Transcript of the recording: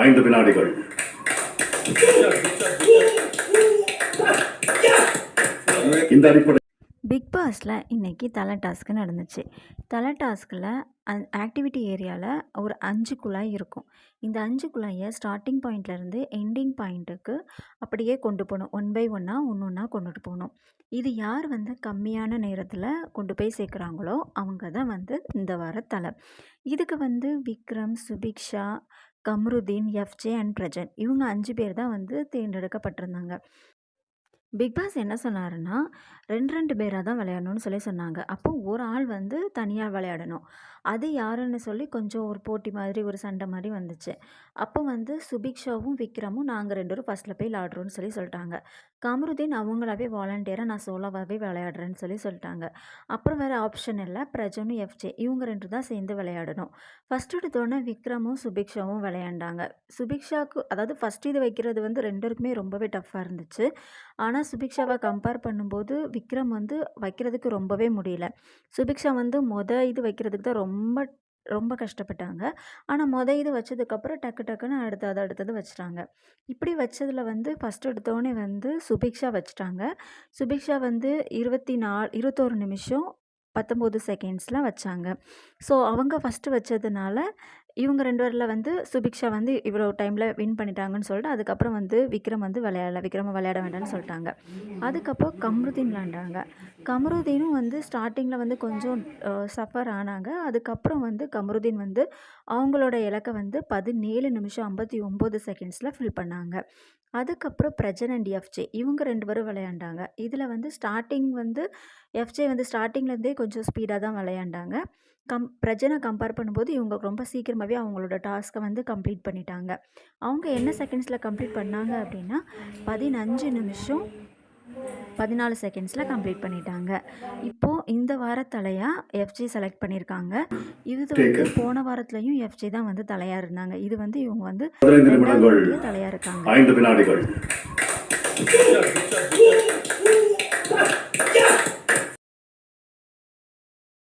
ஐந்து வினாடிகள். இந்த அடிப்படை பிக் பாஸில் இன்றைக்கி தலை டாஸ்க்கு நடந்துச்சு. தலை டாஸ்கில் ஆக்டிவிட்டி ஏரியாவில் ஒரு அஞ்சு குழாய் இருக்கும். இந்த அஞ்சு குழாயை ஸ்டார்டிங் பாயிண்ட்லேருந்து எண்டிங் பாயிண்ட்டுக்கு அப்படியே கொண்டு போகணும் ஒன் பை ஒன்னாக ஒன்று ஒன்றா கொண்டுட்டு போகணும் இது யார் வந்து கம்மியான நேரத்தில் கொண்டு போய் சேர்க்குறாங்களோ அவங்க தான் வந்து இந்த வார தலை. இதுக்கு வந்து விக்ரம் சுபிக்ஷா கம்ருதீன் எஃப்ஜே அண்ட் பிரஜன் இவங்க அஞ்சு பேர் தான் வந்து தேர்ந்தெடுக்கப்பட்டிருந்தாங்க. பிக் பாஸ் என்ன சொன்னாருன்னா ரெண்டு ரெண்டு பேராக தான் விளையாடணும்னு சொல்லி சொன்னாங்க. அப்போ ஒரு ஆள் வந்து தனியாக விளையாடணும். அது யாருன்னு சொல்லி கொஞ்சம் ஒரு போட்டி மாதிரி ஒரு சண்டை மாதிரி வந்துச்சு. அப்போ வந்து சுபிக்ஷாவும் விக்ரமும் நாங்கள் ரெண்டு பேரும் ஃபஸ்ட்டில் போய் விளாடுறோன்னு சொல்லி சொல்லிட்டாங்க. கமருதீன் அவங்களாவே வாலண்டியராக நான் சோலோவாகவே விளையாடுறேன்னு சொல்லி சொல்லிட்டாங்க. அப்புறம் வேறு ஆப்ஷன் இல்லை பிரஜனும் எஃப்ஜே இவங்க ரெண்டு தான் சேர்ந்து விளையாடணும். ஃபஸ்ட் எடுத்தோடனே விக்ரமும் சுபிக்ஷாவும் விளையாண்டாங்க. சுபிக்ஷாவுக்கு அதாவது ஃபஸ்ட் இது வைக்கிறது வந்து ரெண்டருக்குமே ரொம்பவே டஃப்பாக இருந்துச்சு. ஆனால் சுபிக்ஷாவை கம்பேர் பண்ணும்போது விக்ரம் வந்து வைக்கிறதுக்கு ரொம்பவே முடியல. சுபிக்ஷா வந்து மொதல் இது வைக்கிறதுக்கு தான் ரொம்ப ரொம்ப கஷ்டப்பட்டாங்க. ஆனால் மொதல் இது வச்சதுக்கப்புறம் டக்கு டக்குன்னு அடுத்தது அடுத்தது வச்சுட்டாங்க. இப்படி வச்சதில் வந்து ஃபஸ்ட் எடுத்தோடனே வந்து சுபிக்ஷா வச்சுட்டாங்க. சுபிக்ஷா வந்து இருபத்தி நாலு இருபத்தோரு நிமிஷம் பத்தொம்போது செகண்ட்ஸ்லாம் வச்சாங்க. ஸோ அவங்க ஃபஸ்ட்டு வச்சதுனால இவங்க ரெண்டு பேரில் வந்து சுபிக்ஷா வந்து இவ்வளோ டைமில் வின் பண்ணிட்டாங்கன்னு சொல்லிட்டு அதுக்கப்புறம் வந்து விக்ரம் வந்து விளையாடல விக்ரம விளையாட வேண்டாம்னு சொல்லிட்டாங்க. அதுக்கப்புறம் கம்ருதீன் விளாண்டாங்க கமருதீனும் வந்து ஸ்டார்டிங்கில் வந்து கொஞ்சம் சஃபர் ஆனாங்க. அதுக்கப்புறம் வந்து கமருதீன் வந்து அவங்களோட இலக்கை வந்து பதினேழு நிமிஷம் ஐம்பத்தி ஒம்பது செகண்ட்ஸில் ஃபில் பண்ணாங்க. அதுக்கப்புறம் பிரஜன் அண்ட் எஃப்ஜே இவங்க ரெண்டு பேரும் விளையாண்டாங்க. இதில் வந்து ஸ்டார்டிங் வந்து எஃப்ஜே வந்து ஸ்டார்டிங்லேருந்தே கொஞ்சம் ஸ்பீடாக தான் விளையாண்டாங்க. கம் பிரஜனை கம்பேர் பண்ணும்போது இவங்க ரொம்ப சீக்கிரமாகவே அவங்களோட டாஸ்க்கை வந்து கம்ப்ளீட் பண்ணிட்டாங்க. அவங்க என்ன செகண்ட்ஸில் கம்ப்ளீட் பண்ணாங்க அப்படின்னா பதினஞ்சு நிமிஷம் பதினாலு செகண்ட்ஸில் கம்ப்ளீட் பண்ணிட்டாங்க. இப்போது இந்த வார தலையாக எஃப்ஜி செலக்ட் பண்ணியிருக்காங்க இது வந்து போன வாரத்துலையும் எஃப்ஜி தான் வந்து தலையாக இருந்தாங்க. இது வந்து இவங்க வந்து தலையாக இருக்காங்க.